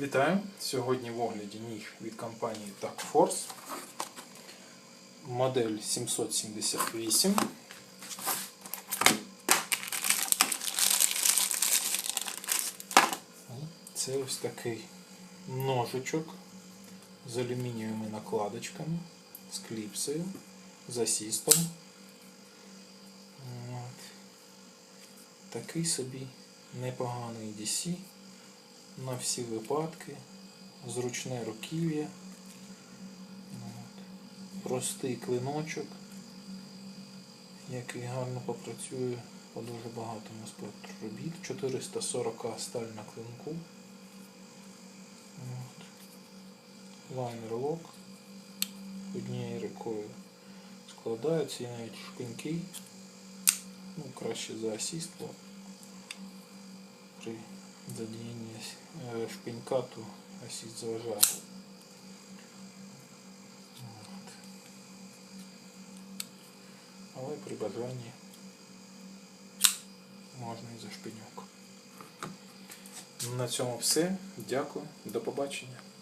Вітаю! Сьогодні в огляді ніг від компанії TAC Force. Модель 778. Це ось такий ножичок з алюмінієвими накладочками, з кліпсою, з асістом. От. Такий собі непоганий DC на всі випадки, зручне руків'я, простий клиночок, який гарно попрацює по дуже багатому спектру робіт. 440 сталь на клинку. Лайнер лок однією рукою складається і навіть шпиньки, ну краще за асіст, задіянні шпінька ту асіст заважає. Але при бажанні можна і за шпиньок. На цьому все. Дякую. До побачення.